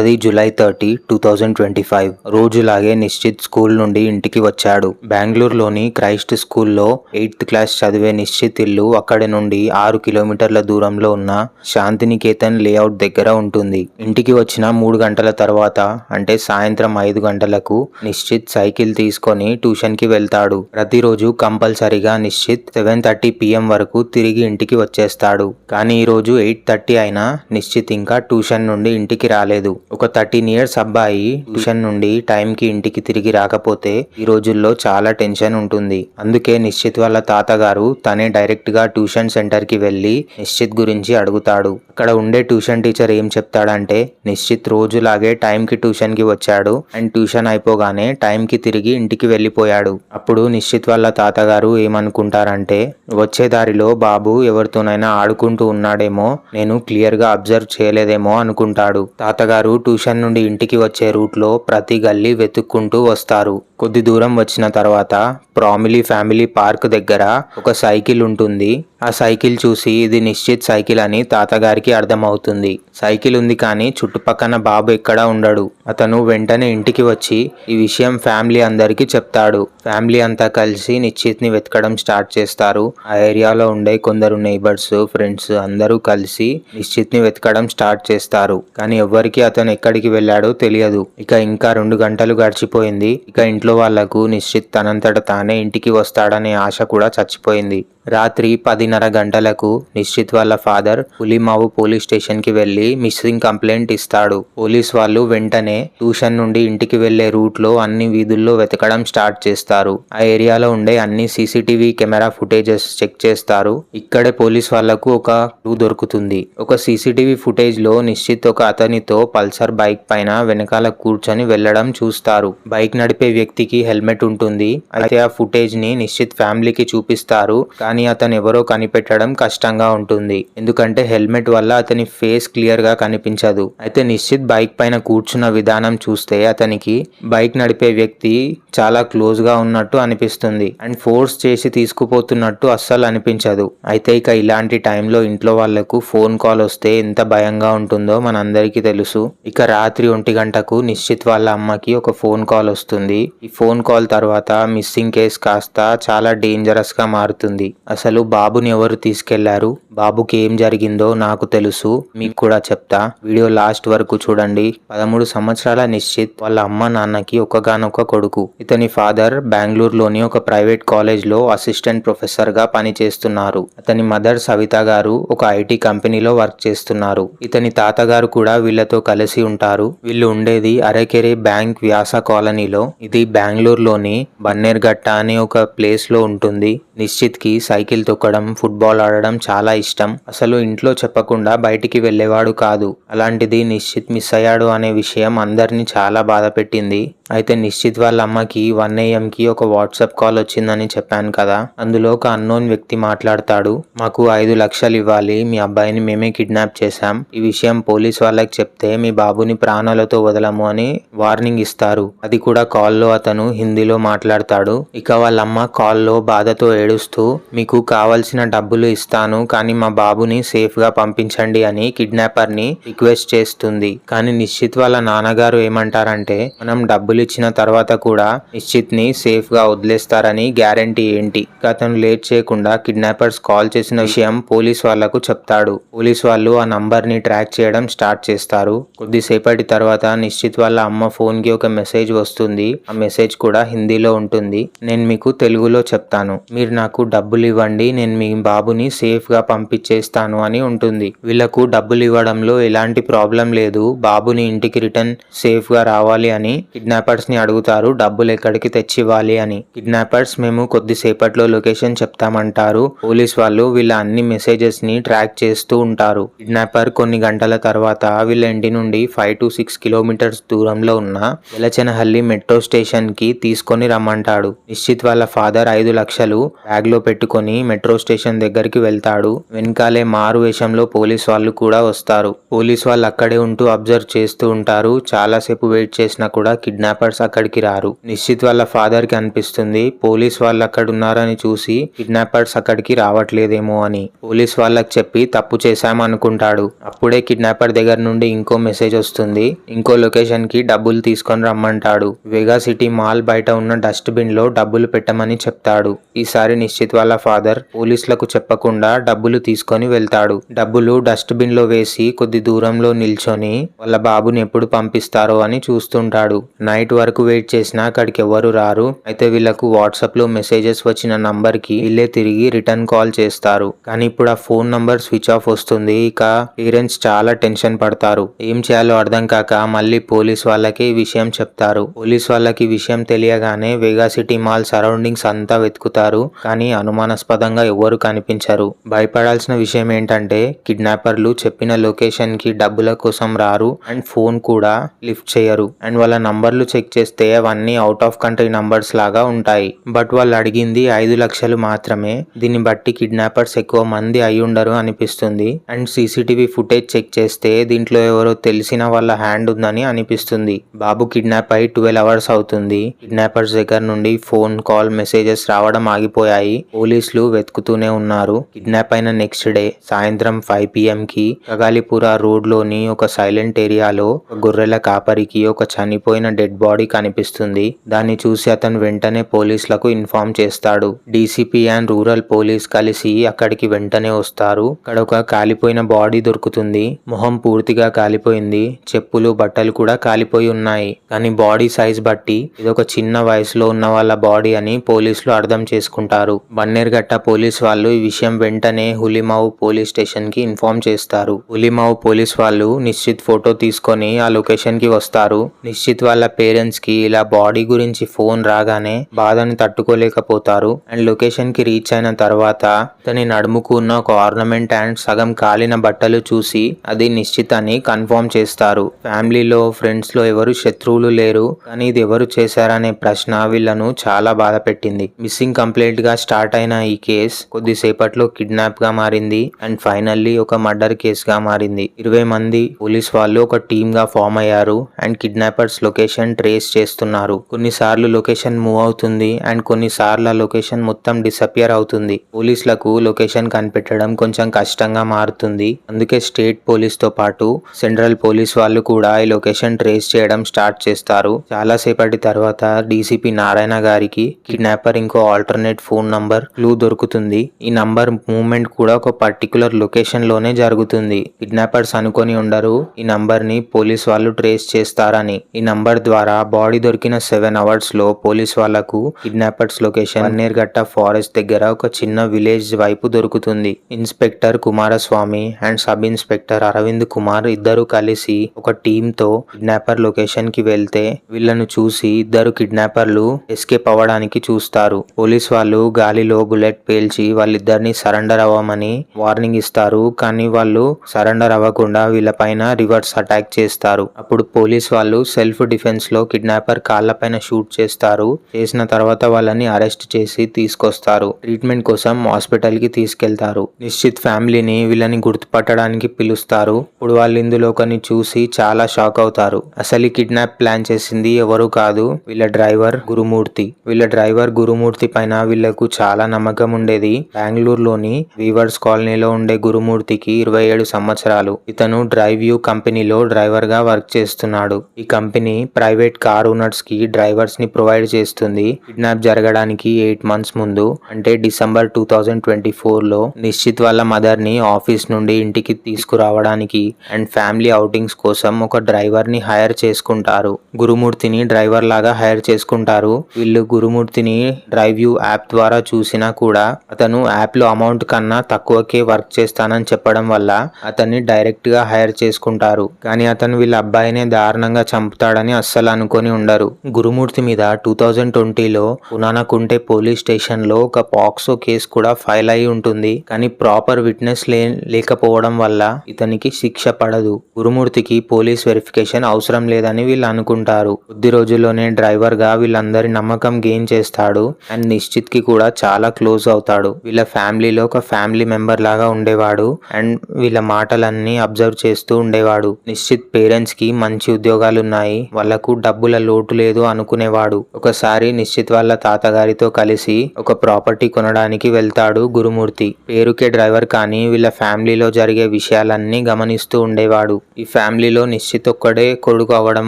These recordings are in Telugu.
అది July thirty two thousand twenty five. రోజులాగే నిశ్చిత్ school నుండి ఇంటికి వచ్చాడు. బెంగళూరులోని క్రైస్ట్ స్కూల్లో ఎయిత్ క్లాస్ చదివే నిశ్చిత్ ఇల్లు అక్కడి నుండి ఆరు కిలోమీటర్ల దూరంలో ఉన్న శాంతినికేతన్ లేఅవుట్ దగ్గర ఉంటుంది. ఇంటికి వచ్చిన మూడు గంటల తర్వాత అంటే సాయంత్రం ఐదు గంటలకు నిశ్చిత్ సైకిల్ తీసుకొని ట్యూషన్కి వెళ్తాడు. ప్రతిరోజు కంపల్సరిగా నిశ్చిత్ సెవెన్ థర్టీ పిఎం వరకు తిరిగి ఇంటికి వచ్చేస్తాడు. కానీ ఈరోజు ఎయిట్ థర్టీ అయినా నిశ్చిత్ ఇంకా ట్యూషన్ నుండి ఇంటికి రాలేదు. ఒక థర్టీన్ ఇయర్స్ అబ్బాయి ట్యూషన్ నుండి టైంకి ఇంటికి తిరిగి రాకపోతే ఈ రోజుల్లో చాలా టెన్షన్ ఉంటుంది. అందుకే నిశ్చిత్ వాళ్ళ తాతగారు తనే డైరెక్ట్గా ట్యూషన్ సెంటర్కి వెళ్ళి నిశ్చిత్ గురించి అడుగుతాడు. అక్కడ ఉండే ట్యూషన్ టీచర్ ఏం చెప్తాడంటే నిశ్చిత్ రోజులాగే టైంకి ట్యూషన్కి వచ్చాడు. అండ్ ట్యూషన్ అయిపోగానే టైంకి తిరిగి ఇంటికి వెళ్ళిపోయాడు. అప్పుడు నిశ్చిత్ వాళ్ళ తాతగారు ఏమనుకుంటారంటే వచ్చే దారిలో బాబు ఎవరితోనైనా ఆడుకుంటూ ఉన్నాడేమో నేను క్లియర్గా అబ్జర్వ్ చేయలేదేమో అనుకుంటాడు. తాతగారు ట్యూషన్ నుండి ఇంటికి వచ్చే రూట్లో ప్రతి గల్లీ వెతుక్కుంటూ వస్తారు. కొద్ది దూరం వచ్చిన తర్వాత ప్రామిలీ ఫ్యామిలీ పార్క్ దగ్గర ఒక సైకిల్ ఉంటుంది. ఆ సైకిల్ చూసి ఇది నిశ్చిత్ సైకిల్ అని తాతగారికి అర్థమవుతుంది. సైకిల్ ఉంది కానీ చుట్టుపక్కన బాబు ఎక్కడా ఉండడు. అతను వెంటనే ఇంటికి వచ్చి ఈ విషయం ఫ్యామిలీ అందరికీ చెప్తాడు. ఫ్యామిలీ అంతా కలిసి నిశ్చిత్ని వెతకడం స్టార్ట్ చేస్తారు. ఆ ఏరియాలో ఉండే కొందరు నైబర్స్ ఫ్రెండ్స్ అందరూ కలిసి నిశ్చిత్ని వెతకడం స్టార్ట్ చేస్తారు. కానీ ఎవ్వరికి అతను ఎక్కడికి వెళ్ళాడో తెలియదు. ఇక ఇంకా రెండు గంటలు గడిచిపోయింది. ఇక ఇంట్లో వాళ్ళకు నిశ్చిత్ తనంతట తానే ఇంటికి వస్తాడనే ఆశ కూడా చచ్చిపోయింది. రాత్రి పదిన్నర గంటలకు నిశ్చిత్ వాళ్ళ ఫాదర్ పులిమావు పోలీస్ స్టేషన్కి మిస్సింగ్ కంప్లైంట్ ఇస్తాడు. పోలీస్ వాళ్ళు వెంటనే ట్యూషన్ నుండి ఇంటికి వెళ్ళే రూట్లో అన్ని వీధుల్లో వెతకడం స్టార్ట్ చేస్తారు. ఆ ఏరియాలో ఉండే అన్ని సీసీటీవీ కెమెరా ఫుటేజెస్ చెక్ చేస్తారు. ఇక్కడే పోలీస్ వాళ్ళకు ఒక క్లూ దొరుకుతుంది. ఒక సీసీటీవీ ఫుటేజ్లో నిశ్చిత్ ఒక అతనితో పల్సర్ బైక్ పైన వెనకాల కూర్చొని వెళ్ళడం చూస్తారు. బైక్ నడిపే వ్యక్తికి హెల్మెట్ ఉంటుంది. అయితే ఆ ఫుటేజ్ని నిశ్చిత్ ఫ్యామిలీకి చూపిస్తారు. కానీ అతను ఎవరో కనిపెట్టడం కష్టంగా ఉంటుంది. ఎందుకంటే హెల్మెట్ వల్ల అతని ఫేస్ క్లియర్గా కనిపించదు. అయితే నిశ్చిత్ బైక్ పైన కూర్చున్న విధానం చూస్తే అతనికి బైక్ నడిపే వ్యక్తి చాలా క్లోజ్గా ఉన్నట్టు అనిపిస్తుంది. అండ్ ఫోర్స్ చేసి తీసుకుపోతున్నట్టు అస్సలు అనిపించదు. అయితే ఇక ఇలాంటి టైంలో ఇంట్లో వాళ్ళకు ఫోన్ కాల్ వస్తే ఎంత భయంగా ఉంటుందో మనందరికీ తెలుసు. ఇక రాత్రి ఒంటి గంటకు నిశ్చిత్ వాళ్ళ అమ్మకి ఒక ఫోన్ కాల్ వస్తుంది. ఈ ఫోన్ కాల్ తర్వాత మిస్సింగ్ కేస్ కాస్త చాలా డేంజరస్గా మారుతుంది. అసలు బాబుని ఎవరు తీసుకెళ్ళారు? బాబుకి ఏం జరిగిందో నాకు తెలుసు మీకు కూడా చెప్తా. వీడియో లాస్ట్ వరకు చూడండి. పదమూడు సంవత్సరాల నిశ్చిత్ వాళ్ళ అమ్మ నాన్నకి ఒకగానొక కొడుకు. ఇతని ఫాదర్ బెంగళూరులోని ఒక ప్రైవేట్ కాలేజ్లో అసిస్టెంట్ ప్రొఫెసర్గా పనిచేస్తున్నారు. అతని మదర్ సవిత గారు ఒక ఐటీ కంపెనీలో వర్క్ చేస్తున్నారు. ఇతని తాతగారు కూడా వీళ్ళతో కలిసి ఉంటారు. వీళ్ళు ఉండేది అరకెరే బ్యాంక్ వ్యాస కాలనీలో. ఇది బెంగళూరులోని బన్నేర్ఘట్ట అనే ఒక ప్లేస్లో ఉంటుంది. నిశ్చిత్కి సైకిల్ తొక్కడం ఫుట్బాల్ ఆడడం చాలా ఇష్టం. అసలు ఇంట్లో చెప్పకుండా బయటికి వెళ్ళేవాడు కాదు. అలాంటిది నిశ్చిత్ మిస్ అయ్యాడు అనే విషయం అందరినీ చాలా బాధ పెట్టింది అయితే నిశ్చిత్ వాళ్ళ అమ్మకి వన్ ఏఎంకి ఒక వాట్సాప్ కాల్ వచ్చిందని చెప్పాను కదా. అందులో ఒక అన్నోన్ వ్యక్తి మాట్లాడతాడు. మాకు ఐదు లక్షలు ఇవ్వాలి. మీ అబ్బాయిని మేమే కిడ్నాప్ చేశాం. ఈ విషయం పోలీస్ వాళ్ళకి చెప్తే మీ బాబుని ప్రాణాలతో వదలము అని వార్నింగ్ ఇస్తారు. అది కూడా కాల్లో అతను హిందీలో మాట్లాడతాడు. ఇక వాళ్ళ అమ్మ కాల్లో బాధతో ఏడుస్తూ మీకు కావలసిన డబ్బులు ఇస్తాను కానీ మా బాబుని సేఫ్గా పంపించండి అని కిడ్నాపర్ని రిక్వెస్ట్ చేస్తుంది. కానీ నిశ్చిత్ వాళ్ళ నాన్నగారు ఏమంటారంటే మనం డబ్బులు ఇచ్చిన తర్వాత కూడా నిశ్చిత్ని సేఫ్గా వదిలేస్తారని గ్యారంటీ ఏంటి? అతను లేట్ చేయకుండా కిడ్నాపర్స్ కాల్ చేసిన విషయం పోలీస్ వాళ్ళకు చెప్తాడు. పోలీస్ వాళ్ళు ఆ నంబర్ని ట్రాక్ చేయడం స్టార్ట్ చేస్తారు. కొద్దిసేపటి తర్వాత నిశ్చిత్ వాళ్ళ అమ్మ ఫోన్కి ఒక మెసేజ్ వస్తుంది. ఆ మెసేజ్ కూడా హిందీలో ఉంటుంది. నేను మీకు తెలుగులో చెప్తాను. మీరు నాకు డబ్బులు ఇవ్వండి. నేను మీ బాబుని సేఫ్గా పంపించేస్తాను అని ఉంటుంది. వీళ్ళకు డబ్బులు ఇవ్వడంలో ఎలాంటి ప్రాబ్లం లేదు. బాబుని ఇంటికి రిటర్న్ సేఫ్గా రావాలి అని కిడ్నాప్ కిడ్నాపర్స్ని అడుగుతారు డబ్బులు ఎక్కడికి తెచ్చివ్వాలి అని. కిడ్నాపర్స్ మేము కొద్దిసేపట్లో లొకేషన్ చెప్తామంటారు. పోలీస్ వాళ్ళు వీళ్ళ అన్ని మెసేజెస్ని ట్రాక్ చేస్తూ ఉంటారు. కిడ్నాపర్ కొన్ని గంటల తర్వాత వీళ్ళ ఇంటి నుండి ఫైవ్ టు సిక్స్ కిలోమీటర్స్ దూరంలో ఉన్న వెలచెనహల్లి మెట్రో స్టేషన్కి తీసుకొని రమ్మంటాడు. నిశ్చిత్ వాళ్ళ ఫాదర్ ఐదు లక్షలు బ్యాగ్లో పెట్టుకొని మెట్రో స్టేషన్ దగ్గరికి వెళ్తాడు. వెనకాలే మారు వేషంలో పోలీస్ వాళ్ళు కూడా వస్తారు. పోలీస్ వాళ్ళు అక్కడే ఉంటూ అబ్జర్వ్ చేస్తూ ఉంటారు. చాలాసేపు వెయిట్ చేసినా కూడా కిడ్నాప్ కిడ్నాపర్స్ అక్కడికి రారు. నిశ్చిత్ వాళ్ళ ఫాదర్కి అనిపిస్తుంది పోలీస్ వాళ్ళు అక్కడ ఉన్నారని చూసి కిడ్నాపర్స్ అక్కడికి రావట్లేదేమో అని. పోలీస్ వాళ్ళకి చెప్పి తప్పు చేశామనుకుంటాడు. అప్పుడే కిడ్నాపర్ దగ్గర నుండి ఇంకో మెసేజ్ వస్తుంది ఇంకో లొకేషన్కి డబ్బులు తీసుకొని రమ్మంటాడు. వెగా సిటీ మాల్ బయట ఉన్న డస్ట్ బిన్లో డబ్బులు పెట్టమని చెప్తాడు. ఈసారి నిశ్చిత్ వాళ్ళ ఫాదర్ పోలీసులకు చెప్పకుండా డబ్బులు తీసుకొని వెళ్తాడు. డబ్బులు డస్ట్ బిన్లో వేసి కొద్ది దూరంలో నిల్చొని వాళ్ళ బాబుని ఎప్పుడు పంపిస్తారో అని చూస్తుంటాడు. నైట్ వరకు వెయిట్ చేసినా అక్కడికి ఎవరు రారు. అయితే వీళ్ళకు వాట్సాప్లో మెసేజెస్ వచ్చిన నంబర్కి వీళ్ళే తిరిగి రిటర్న్ కాల్ చేస్తారు. కానీ ఇప్పుడు ఆ ఫోన్ నంబర్ స్విచ్ ఆఫ్ వస్తుంది. ఇక పేరెంట్స్ చాలా టెన్షన్ పడతారు. ఏం చేయాలో అర్థం కాక మళ్ళీ పోలీస్ వాళ్ళకి ఈ విషయం చెప్తారు. పోలీస్ వాళ్ళకి విషయం తెలియగానే వేగా సిటీ మాల్ సరౌండింగ్స్ అంతా వెతుకుతారు. కానీ అనుమానాస్పదంగా ఎవరు కనిపించరు. భయపడాల్సిన విషయం ఏంటంటే కిడ్నాపర్లు చెప్పిన లొకేషన్కి డబ్బుల కోసం రారు. అండ్ ఫోన్ కూడా లిఫ్ట్ చేయరు. అండ్ వాళ్ళ నంబర్లు చెక్ చేస్తే అవన్నీ అవుట్ ఆఫ్ కంట్రీ నంబర్స్ లాగా ఉంటాయి. బట్ వాళ్ళు అడిగింది ఐదు లక్షలు మాత్రమే. దీన్ని బట్టి కిడ్నాపర్స్ ఎక్కువ మంది అయి ఉండరు అనిపిస్తుంది. అండ్ సీసీటీవీ ఫుటేజ్ చెక్ చేస్తే దీంట్లో ఎవరో తెలిసిన వాళ్ళ హ్యాండ్ ఉందని అనిపిస్తుంది. బాబు కిడ్నాప్ అయి ట్వెల్వ్ అవర్స్ అవుతుంది. కిడ్నాపర్స్ దగ్గర నుండి ఫోన్ కాల్ మెసేజెస్ రావడం ఆగిపోయాయి. పోలీసులు వెతుకుతూనే ఉన్నారు. కిడ్నాప్ అయిన నెక్స్ట్ డే సాయంత్రం ఫైవ్ పిఎం కి కగాలిపుర రోడ్లోని ఒక సైలెంట్ ఏరియాలో గొర్రెల కాపరికి ఒక చనిపోయిన డెడ్ బాడీ కనిపిస్తుంది. దాన్ని చూసి అతను వెంటనే పోలీసులకు ఇన్ఫార్మ్ చేస్తాడు. డీసీపీ అండ్ రూరల్ పోలీస్ కలిసి అక్కడికి వెంటనే వస్తారు. అక్కడ ఒక కాలిపోయిన బాడీ దొరుకుతుంది. మొహం పూర్తిగా కాలిపోయింది. చెప్పులు బట్టలు కూడా కాలిపోయి ఉన్నాయి. కానీ బాడీ సైజ్ బట్టి ఇది ఒక చిన్న వయసులో ఉన్న వాళ్ళ బాడీ అని పోలీసులు అర్థం చేసుకుంటారు. బన్నేర్గట్ట పోలీస్ వాళ్ళు ఈ విషయం వెంటనే హులిమావు పోలీస్ స్టేషన్కి ఇన్ఫార్మ్ చేస్తారు. హులిమావు పోలీస్ వాళ్ళు నిశ్చిత్ ఫోటో తీసుకొని ఆ లొకేషన్కి వస్తారు. నిశ్చిత్ వాళ్ళ పేరు పేరెంట్స్కి ఇలా బాడీ గురించి ఫోన్ రాగానే బాధని తట్టుకోలేకపోతారు. అండ్ లొకేషన్కి రీచ్ అయిన తర్వాత తన నడుముకు ఉన్న ఒక ఆర్నమెంట్ అండ్ సగం కాలిన బట్టలు చూసి అది నిశ్చితాన్ని కన్ఫర్మ్ చేస్తారు. ఫ్యామిలీలో ఫ్రెండ్స్లో ఎవరు శత్రువులు లేరు. కానీ ఇది ఎవరు చేశారనే ప్రశ్న వీళ్ళను చాలా బాధ పెట్టింది. మిస్సింగ్ కంప్లైంట్గా స్టార్ట్ అయిన ఈ కేస్ కొద్దిసేపట్లో కిడ్నాప్గా మారింది. అండ్ ఫైనల్లీ ఒక మర్డర్ కేస్గా మారింది. ఇరవై మంది పోలీస్ వాళ్ళు ఒక టీమ్గా ఫామ్ అయ్యారు. అండ్ కిడ్నాపర్స్ లొకేషన్ ట్రేస్ చేస్తున్నారు. కొన్నిసార్లు లొకేషన్ మూవ్ అవుతుంది అండ్ కొన్నిసార్లు ఆ లొకేషన్ మొత్తం డిసపియర్ అవుతుంది. పోలీసులకు లొకేషన్ కనిపెట్టడం కొంచెం కష్టంగా మారుతుంది. అందుకే స్టేట్ పోలీస్తో పాటు సెంట్రల్ పోలీస్ వాళ్ళు కూడా ఈ లొకేషన్ ట్రేస్ చేయడం స్టార్ట్ చేస్తారు. చాలా సేపటి తర్వాత డీసీపీ నారాయణ గారికి కిడ్నాపర్ ఇంకో ఆల్టర్నేట్ ఫోన్ నంబర్ క్లూ దొరుకుతుంది. ఈ నంబర్ మూవ్మెంట్ కూడా ఒక పర్టికులర్ లొకేషన్లోనే జరుగుతుంది. కిడ్నాపర్స్ అనుకొని ఉండరు ఈ నంబర్ని పోలీస్ వాళ్ళు ట్రేస్ చేస్తారని. ఈ నంబర్ ద్వారా బాడీ దొరికిన సెవెన్ అవర్స్లో పోలీస్ వాళ్ళకు కిడ్నాపర్స్ లొకేషన్ నేర్గట్ట ఫారెస్ట్ దగ్గర ఒక చిన్న విలేజ్ వైపు దొరుకుతుంది. Inspector Kumaraswamy and sub inspector Aravind Kumar ఇద్దరు కలిసి ఒక టీమ్తో కిడ్నాపర్ లొకేషన్కి వెళ్తే వీళ్ళను చూసి ఇద్దరు కిడ్నాపర్లు ఎస్కేప్ అవ్వడానికి చూస్తారు. పోలీస్ వాళ్ళు గాలిలో బుల్లెట్ పేల్చి వాళ్ళిద్దరిని సరెండర్ అవ్వమని వార్నింగ్ ఇస్తారు. కానీ వాళ్ళు సరెండర్ అవ్వకుండా వీళ్ళపైన రివర్స్ అటాక్ చేస్తారు. అప్పుడు పోలీస్ వాళ్ళు సెల్ఫ్ డిఫెన్స్ లో కిడ్నాపర్ కాళ్ళపైన షూట్ చేస్తారు. చేసిన తర్వాత వాళ్ళని అరెస్ట్ చేసి తీసుకొస్తారు. ట్రీట్మెంట్ కోసం హాస్పిటల్కి తీసుకెళ్తారు. నిశ్చిత్ ఫ్యామిలీని వీళ్ళని గుర్తుపట్టడానికి పిలుస్తారు. ఇప్పుడు వాళ్ళు ఇందులో కొన్ని చూసి చాలా షాక్ అవుతారు. అసలు ఈ కిడ్నాప్ ప్లాన్ చేసింది ఎవరు కాదు? వీళ్ళ డ్రైవర్ గురుమూర్తి. వీళ్ళ డ్రైవర్ గురుమూర్తి పైన వీళ్ళకు చాలా నమ్మకం ఉండేది. బెంగళూరులోని వీవర్స్ కాలనీలో ఉండే గురుమూర్తికి ఇరవై ఏడు సంవత్సరాలు. ఇతను డ్రైవ్ యూ కంపెనీలో డ్రైవర్గా వర్క్ చేస్తున్నాడు. ఈ కంపెనీ ప్రైవేట్ కార్ ఓనర్స్కి డ్రైవర్స్ని ప్రొవైడ్ చేస్తుంది. కిడ్నాప్ జరగడానికి ఎయిట్ మంత్స్ ముందు అంటే డిసెంబర్ టూ థౌజండ్ ట్వంటీ ఫోర్లో నిశ్చిత్ వాళ్ళ మదర్ని ఆఫీస్ నుండి ఇంటికి తీసుకురావడానికి అండ్ ఫ్యామిలీ అవుటింగ్స్ కోసం ఒక డ్రైవర్ని హైర్ చేసుకుంటారు. గురుమూర్తిని డ్రైవర్ లాగా హైర్ చేసుకుంటారు. వీళ్ళు గురుమూర్తిని డ్రైవ్ యూ యాప్ ద్వారా చూసినా కూడా అతను యాప్లో అమౌంట్ కన్నా తక్కువకే వర్క్ చేస్తానని చెప్పడం వల్ల అతన్ని డైరెక్ట్గా హైర్ చేసుకుంటారు. కానీ అతను వీళ్ళ అబ్బాయినే దారుణంగా చంపుతాడని అస్సలు అనుకొని ఉండరు. గురుమూర్తి మీద టూ థౌజండ్ ట్వంటీలో పునానకుంటే పోలీస్ స్టేషన్లో ఒక పాక్సో కేసు కూడా ఫైల్ అయి ఉంటుంది. కానీ ప్రాపర్ విట్నెస్ లే లేకపోవడం వల్ల ఇతనికి శిక్ష పడదు. గురుమూర్తికి పోలీస్ వెరిఫికేషన్ అవసరం లేదని వీళ్ళు అనుకుంటారు. కొద్ది రోజుల్లోనే డ్రైవర్గా వీళ్ళందరి నమ్మకం గెయిన్ చేస్తాడు అండ్ నిశ్చిత్కి కూడా చాలా క్లోజ్ అవుతాడు. వీళ్ళ ఫ్యామిలీలో ఒక ఫ్యామిలీ మెంబర్ లాగా ఉండేవాడు అండ్ వీళ్ళ మాటలన్నీ అబ్జర్వ్ చేస్తూ ఉండేవాడు. నిశ్చిత్ పేరెంట్స్కి మంచి ఉద్యోగాలు ఉన్నాయి వాళ్ళకు డబ్బుల లోటు లేదు అనుకునేవాడు. ఒకసారి నిశ్చిత్ వాళ్ళ తాతగారితో కలిసి ఒక ప్రాపర్టీ కొనడానికి వెళ్తాడు గురుమూర్తి. పేరుకే డ్రైవర్ కానీ వీళ్ళ ఫ్యామిలీలో జరిగే విషయాలన్నీ గమనిస్తూ ఉండేవాడు. ఈ ఫ్యామిలీలో నిశ్చిత్ ఒక్కడే కొడుకు అవ్వడం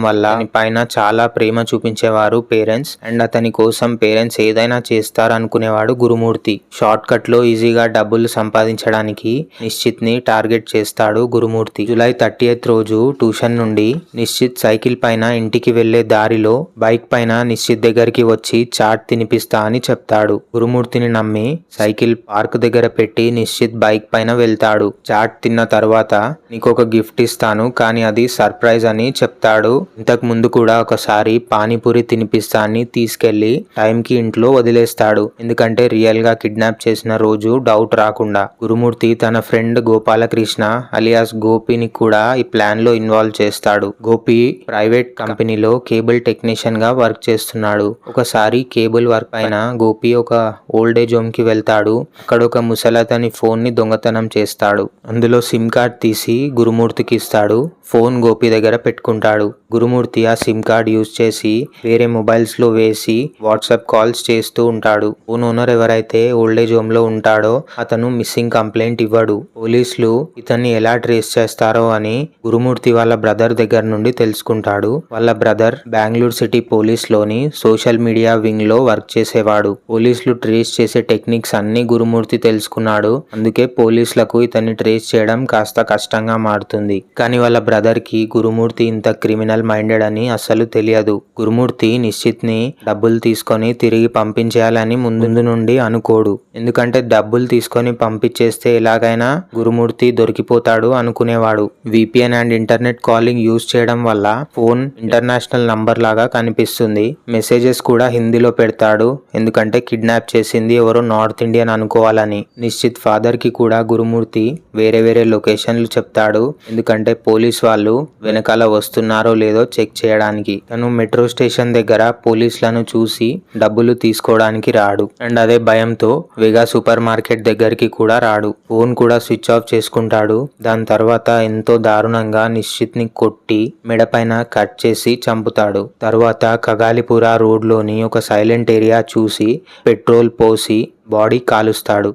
వల్ల పైన చాలా ప్రేమ చూపించేవారు పేరెంట్స్. అండ్ అతని కోసం పేరెంట్స్ ఏదైనా చేస్తారు అనుకునేవాడు గురుమూర్తి. షార్ట్ కట్లో ఈజీగా డబ్బులు సంపాదించడానికి నిశ్చిత్ని టార్గెట్ చేస్తాడు గురుమూర్తి. జూలై థర్టీ రోజు ట్యూషన్ నుండి నిశ్చిత్ సైకిల్ పైన ఇంటికి వెళ్ళే దారిలో బైక్ పైన నిశ్చిత్ దగ్గరికి వచ్చి చాట్ తినిపిస్తా అని చెప్తాడు. గురుమూర్తిని నమ్మి సైకిల్ పార్క్ దగ్గర పెట్టి నిశ్చిత్ బైక్ పైన వెళ్తాడు. చాట్ తిన్న తర్వాత నీకు ఒక గిఫ్ట్ ఇస్తాను కానీ అది సర్ప్రైజ్ అని చెప్తాడు. ఇంతకు ముందు కూడా ఒకసారి పానీపూరి తినిపిస్తా అని తీసుకెళ్ళి టైంకి ఇంట్లో వదిలేస్తాడు. ఎందుకంటే రియల్గా కిడ్నాప్ చేసిన రోజు డౌట్ రాకుండా. గురుమూర్తి తన ఫ్రెండ్ గోపాలకృష్ణ అలియాస్ గోపిని కూడా ఈ ప్లాన్లో ఇన్వాల్వ్ చేస్తాడు. గోపి ప్రైవేట్ కంపెనీలో కేబుల్ టెక్నీషియన్గా వర్క్ చేస్తున్నాడు. ఒకసారి కేబుల్ వర్క్ పైన గోపి ఒక ఓల్డ్ ఏజ్ హోమ్కి వెళ్తాడు. అక్కడ ఒక ముసలతని ఫోన్ని దొంగతనం చేస్తాడు. అందులో సిమ్ కార్డ్ తీసి గురుమూర్తికి ఇస్తాడు. ఫోన్ గోపి దగ్గర పెట్టుకుంటాడు. గురుమూర్తి ఆ సిమ్ కార్డ్ యూజ్ చేసి వేరే మొబైల్స్లో వేసి వాట్సాప్ కాల్స్ చేస్తూ ఉంటాడు. ఫోన్ ఓనర్ ఎవరైతే ఓల్డ్ ఏజ్ హోమ్లో ఉంటాడో అతను మిస్సింగ్ కంప్లైంట్ ఇవ్వడు. పోలీసులు ఇతన్ని ఎలా ట్రేస్ చేస్తారో అని గురుమూర్తి వాళ్ళ బ్రదర్ దగ్గర నుండి తెలుసుకుంటాడు. వాళ్ళ బ్రదర్ బెంగళూరు సిటీ పోలీస్లోని సోషల్ మీడియా వింగ్లో వర్క్ చేసేవాడు. పోలీసులు ట్రేస్ చేసే టెక్నిక్స్ అన్ని గురుమూర్తి తెలుసుకున్నాడు. అందుకే పోలీసులకు ఇతన్ని ట్రేస్ చేయడం కాస్త కష్టంగా మారుతుంది. కానీ వాళ్ళ బ్రదర్కి గురుమూర్తి ఇంత క్రిమినల్ మైండెడ్ అని అస్సలు తెలియదు. గురుమూర్తి నిశ్చిత్ని డబ్బులు తీసుకొని తిరిగి పంపించేయాలని ముందు నుండి అనుకోడు. ఎందుకంటే డబ్బులు తీసుకొని పంపించేస్తే ఎలాగైనా గురుమూర్తి దొరికిపోతాడు అనుకునేవాడు. VPN and internet calling use చేయడం వల్ల ఫోన్ ఇంటర్నేషనల్ నంబర్ లాగా కనిపిస్తుంది. మెసేజెస్ కూడా హిందీలో పెడతాడు. ఎందుకంటే కిడ్నాప్ చేసింది ఎవరో నార్త్ ఇండియన్ అనుకోవాలని. నిశ్చిత్ ఫాదర్కి కూడా గురుమూర్తి వేరే వేరే లొకేషన్లు చెప్తాడు. ఎందుకంటే పోలీస్ వాళ్ళు వెనకాల వస్తున్నారో లేదో చెక్ చేయడానికి. తను మెట్రో స్టేషన్ దగ్గర పోలీసులను చూసి డబ్బులు తీసుకోవడానికి రాడు. అండ్ అదే భయంతో వెగా సూపర్ మార్కెట్ దగ్గరికి కూడా రాడు. ఫోన్ కూడా స్విచ్ ఆఫ్ చేసుకుంటాడు. దాని తర్వాత ఎంతో దారుణంగా నిశ్చిత్ని కొట్టి మెడపైన కట్ చేసి చంపుతాడు. తర్వాత కగాలిపురా రోడ్లోని ఒక సైలెంట్ ఏరియా చూసి పెట్రోల్ పోసి బాడీ కాలుస్తాడు.